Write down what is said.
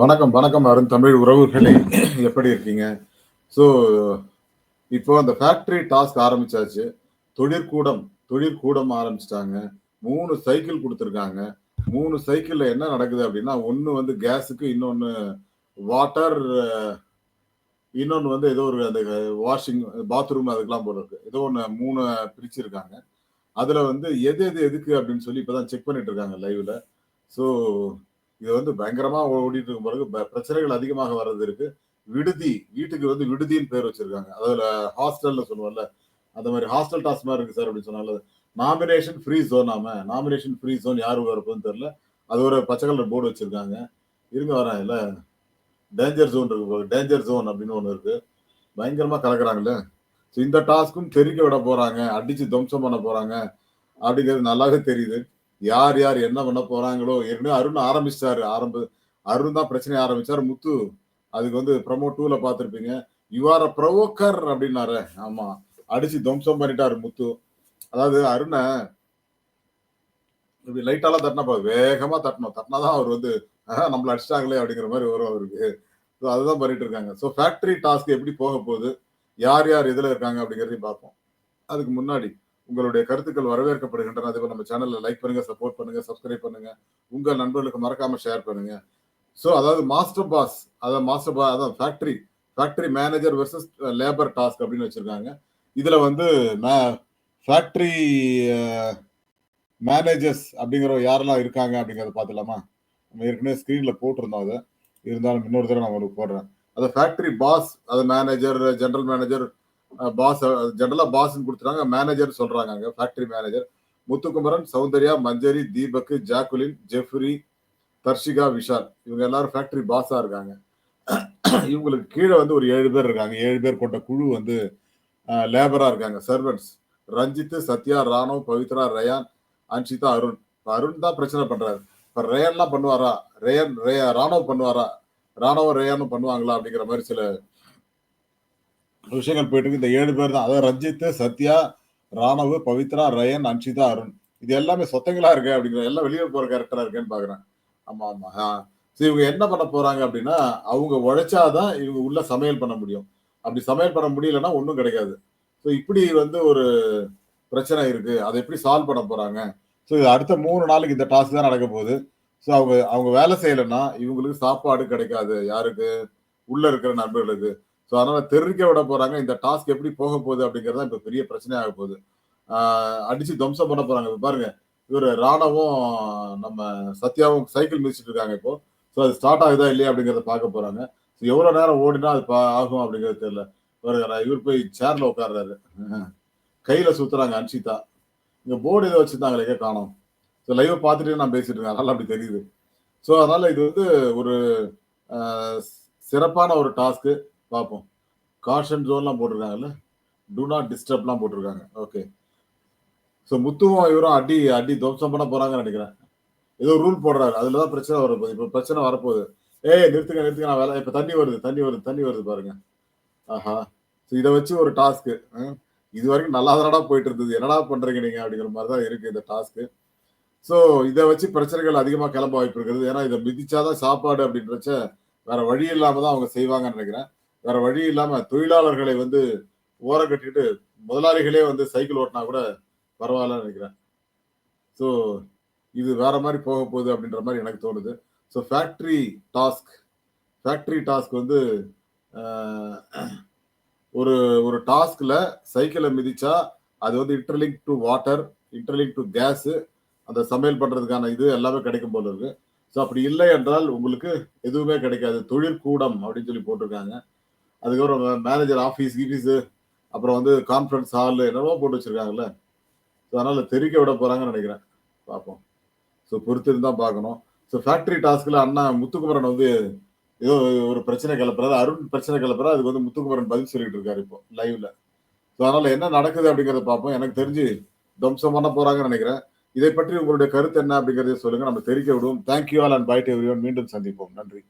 வணக்கம் வணக்கம் அருண் தமிழ் உறவுகளே. எப்படி இருக்கீங்க? ஸோ இப்போ அந்த ஃபேக்டரி டாஸ்க் ஆரம்பிச்சாச்சு. தொழிற்கூடம் தொழிற்கூடம் ஆரம்பிச்சிட்டாங்க. மூணு சைக்கிள் கொடுத்துருக்காங்க. மூணு சைக்கிளில் என்ன நடக்குது அப்படின்னா ஒன்று வந்து கேஸுக்கு இன்னொன்று வாட்டர் இன்னொன்று வந்து ஏதோ ஒரு அந்த வாஷிங் பாத்ரூம் அதுக்கெல்லாம் போல இருக்கு ஏதோ ஒன்று மூணு பிரிச்சிருக்காங்க. அதில் வந்து எது எது எதுக்கு அப்படின்னு சொல்லி இப்போ தான் செக் பண்ணிட்டு இருக்காங்க லைவில் ஸோ இது வந்து பயங்கரமா ஓடிட்டு இருக்கும் பிறகு பிரச்சனைகள் அதிகமாக வர்றது இருக்கு. விடுதி வீட்டுக்கு வந்து விடுதின்னு பேர் வச்சிருக்காங்க. அதுல ஹாஸ்டல்ல சொல்லுவோம்ல அந்த மாதிரி ஹாஸ்டல் டாஸ் மாதிரி இருக்கு சார் அப்படின்னு சொன்னால nomination free zone nomination free zone யாரு வரப்போன்னு தெரியல. அது ஒரு பச்சை கலர் போர்டு வச்சிருக்காங்க. இருங்க வரேன். இல்ல டேஞ்சர் ஜோன் இருக்கு டேஞ்சர் ஜோன் அப்படின்னு ஒன்று இருக்கு. பயங்கரமா கலக்குறாங்கல்ல. ஸோ இந்த டாஸ்க்கும் தெரிக்க விட போறாங்க. அடிச்சு துவம்சம் பண்ண போறாங்க. அப்படிங்கிறது நல்லாவே தெரியுது. யார் யார் என்ன பண்ண போறாங்களோ? ஏற்கனவே அருண் ஆரம்பிச்சிட்டாரு ஆரம்ப அருண் தான் பிரச்சனை ஆரம்பிச்சாரு. முத்து அதுக்கு வந்து ப்ரமோ டூல பார்த்திருப்பீங்க. யுவார அ அப்படின்னாரு. ஆமா. அடிச்சு துவம்சம் பண்ணிட்டாரு முத்து. அதாவது அருணை இப்படி லைட்டாலாம் தட்டினா வேகமா தட்டணும். தட்டினாதான் அவர் வந்து "ஆஹ், நம்மள அடிச்சிட்டாங்களே அப்படிங்கிற மாதிரி வரும் அவருக்கு. ஸோ அதுதான் பண்ணிட்டு இருக்காங்க ஸோ ஃபேக்டரி டாஸ்க் எப்படி போக போகுது? யார் யார் இதுல இருக்காங்க அப்படிங்கிறதையும் பார்ப்போம். அதுக்கு முன்னாடி உங்களுடைய கருத்துக்கள் வரவேற்கப்படுகின்றன. அதே நம்ம சேனல்ல லைக் பண்ணுங்க சப்போர்ட் பண்ணுங்க சப்ஸ்கிரைப் பண்ணுங்க. உங்க நண்பர்களுக்கு மறக்காம ஷேர் பண்ணுங்க. ஸோ அதாவது மாஸ்டர் பாஸ் அதாவது மாஸ்டர் பாஸ் அதான் factory factory manager versus labour task அப்படின்னு வச்சிருக்காங்க. இதுல வந்து ஃபேக்டரி மேனேஜர்ஸ் அப்படிங்கிற யாரெல்லாம் இருக்காங்க அப்படிங்கிறத பார்த்துலாமா நம்ம ஏற்கனவே ஸ்க்ரீன்ல போட்டிருந்தோம் அதை. இருந்தாலும் இன்னொரு தடவை நான் உங்களுக்கு போடுறேன். அதை ஃபேக்டரி பாஸ் அது மேனேஜர் ஜென்ரல் மேனேஜர் பாஸ் ஜெனரலா பாஸ்ன்னு கொடுத்துறாங்க மேனேஜர் சொல்றாங்க அங்க factory manager Muthukumaran Soundarya Manjari Deepak Jacqueline Jeffrey Dharshika Vishal. இவங்க எல்லாரும் ஃபேக்டரி பாஸா இருக்காங்க. இவங்களுக்கு கீழே வந்து ஒரு ஏழு பேர் இருக்காங்க. ஏழு பேர் கொண்ட குழு வந்து லேபரா இருக்காங்க. சர்வன்ஸ் ரஞ்சித் சத்யா ராணவ் பவித்ரா ரயான் அன்ஷிதா அருண். இப்ப அருண் தான் பிரச்சனை பண்றாரு. இப்ப ரேயன்லாம் பண்ணுவாரா? ரேயன் ரே ராணவ் பண்ணுவாரா? ராணவ ரேயானும் பண்ணுவாங்களா? அப்படிங்கிற மாதிரி சில விஷயங்கள் போயிட்டு இருக்கு இந்த ஏழு பேர் தான். அதாவது ரஞ்சித் சத்யா ராணவ் பவித்ரா ரயன் அன்ஷிதா அருண். இது எல்லாமே சொத்தங்களா இருக்கு அப்படிங்கிற எல்லாம் வெளியே போற கேரக்டரா இருக்கேன்னு பாக்குறேன். ஆமா ஆமா. சரி இவங்க என்ன பண்ண போறாங்க அப்படின்னா அவங்க உழைச்சாதான் இவங்க உள்ள சமையல் பண்ண முடியும். அப்படி சமையல் பண்ண முடியலன்னா ஒன்றும் கிடைக்காது. ஸோ இப்படி வந்து ஒரு பிரச்சனை இருக்கு. அதை எப்படி சால்வ் பண்ண போறாங்க? ஸோ இது அடுத்த மூணு நாளுக்கு இந்த டாஸ்க் தான் நடக்க போகுது. ஸோ அவங்க அவங்க வேலை செய்யலைன்னா இவங்களுக்கு சாப்பாடு கிடைக்காது. யாருக்கு? உள்ள இருக்கிற நண்பர்களுக்கு. ஸோ அதனால தெரிவிக்க விட போறாங்க. இந்த டாஸ்க் எப்படி போக போகுது அப்படிங்கிறது தான் இப்போ பெரிய பிரச்சனையாக போகுது. அடிச்சு துவம்சம் பண்ண போறாங்க. இப்ப பாருங்க இவர் ராணவும் நம்ம சத்யாவும் சைக்கிள் மிதிச்சிட்டு இருக்காங்க இப்போ. ஸோ அது ஸ்டார்ட் ஆகுதா இல்லையா அப்படிங்கிறத பார்க்க போறாங்க. ஸோ எவ்வளவு நேரம் ஓடினா அது பா- ஆகும் அப்படிங்கிறது தெரியல. பாருங்க இவர் போய் சேர்ல உட்காடுறாரு கையில சுத்துறாங்க அன்ஷிதா. இங்க போர்டு ஏதோ வச்சிருந்தாங்களே காணோம். ஸோ லைவ் பார்த்துட்டு நான் பேசிட்டு இருக்கேன். அதனால அப்படி தெரியுது. ஸோ அதனால இது வந்து ஒரு சிறப்பான ஒரு டாஸ்க்கு. பார்ப்போம் காஷன் ஜோன்லாம் போட்டிருக்காங்கல்ல? டூ நாட் டிஸ்டர்ப்லாம் போட்டிருக்காங்க. ஓகே ஸோ முத்துவும் இவரும் அடி அடி துவம்சம் பண்ண போகிறாங்கன்னு நினைக்கிறேன். ஏதோ ரூல் போடுறாரு. அதில் தான் பிரச்சனை வரப்போகுது இப்போ பிரச்சனை வரப்போகுது. ஏய் நிறுத்துங்க நிறுத்துங்க. நான் வேலை இப்போ தண்ணி வருது தண்ணி வருது தண்ணி வருது பாருங்க. ஆஹா. ஸோ இதை வச்சு ஒரு டாஸ்க்கு இது வரைக்கும் நல்லா தானடா போயிட்டு இருந்தது. என்னடா பண்ணுறீங்க நீங்கள் அப்படிங்கிற மாதிரி தான் இருக்குது இந்த டாஸ்க்கு ஸோ இதை வச்சு பிரச்சனைகள் அதிகமாக கிளம்ப வாய்ப்பு இருக்கிறது ஏன்னா இதை மிதிச்சாதான் சாப்பாடு அப்படின்றச்ச வேற வழி இல்லாமல் தான் அவங்க செய்வாங்கன்னு நினைக்கிறேன். வேற வழி இல்லாம தொழிலாளர்களை வந்து ஓரம் கட்டிட்டு முதலாளிகளே வந்து சைக்கிள் ஓட்டினா கூட பரவாயில்லன்னு நினைக்கிறேன். ஸோ இது வேற மாதிரி போக போகுது அப்படின்ற மாதிரி எனக்கு தோணுது. So factory task factory task வந்து ஒரு ஒரு டாஸ்கில் சைக்கிளை மிதிச்சா அது வந்து interlink to water interlink to gas அந்த சமையல் பண்ணுறதுக்கான இது எல்லாமே கிடைக்கும் போல இருக்கு. ஸோ அப்படி இல்லை என்றால் உங்களுக்கு எதுவுமே கிடைக்காது. தொழிற்கூடம் அப்படின்னு சொல்லி போட்டிருக்காங்க. அதுக்கப்புறம் மேனேஜர் ஆஃபீஸ் கீஃபீஸ் அப்புறம் வந்து கான்ஃபரன்ஸ் ஹாலு என்னவோ போட்டு வச்சுருக்காங்கல்ல. ஸோ அதனால் தெரிவிக்க விட போகிறாங்கன்னு நினைக்கிறேன். பார்ப்போம். ஸோ பொறுத்து தான் பார்க்கணும் ஸோ ஃபேக்டரி டாஸ்கில் அண்ணா முத்துக்குமரன் வந்து ஏதோ ஒரு பிரச்சனை கிளப்புறாரு. அருண் பிரச்சனை கிளப்புறாரு. அதுக்கு வந்து முத்துக்குமரன் பதில் சொல்லிட்டு இருக்காரு இப்போ லைவ்ல ஸோ அதனால என்ன நடக்குது அப்படிங்கிறத பார்ப்போம். எனக்கு தெரிஞ்சு துவம்சம் பண்ண போறாங்கன்னு நினைக்கிறேன். இதை பற்றி உங்களுடைய கருத்து என்ன அப்படிங்கிறத சொல்லுங்க. நம்ம தெரிவிக்க விடுவோம். Thank you all and bye to every மீண்டும் சந்திப்போம். நன்றி.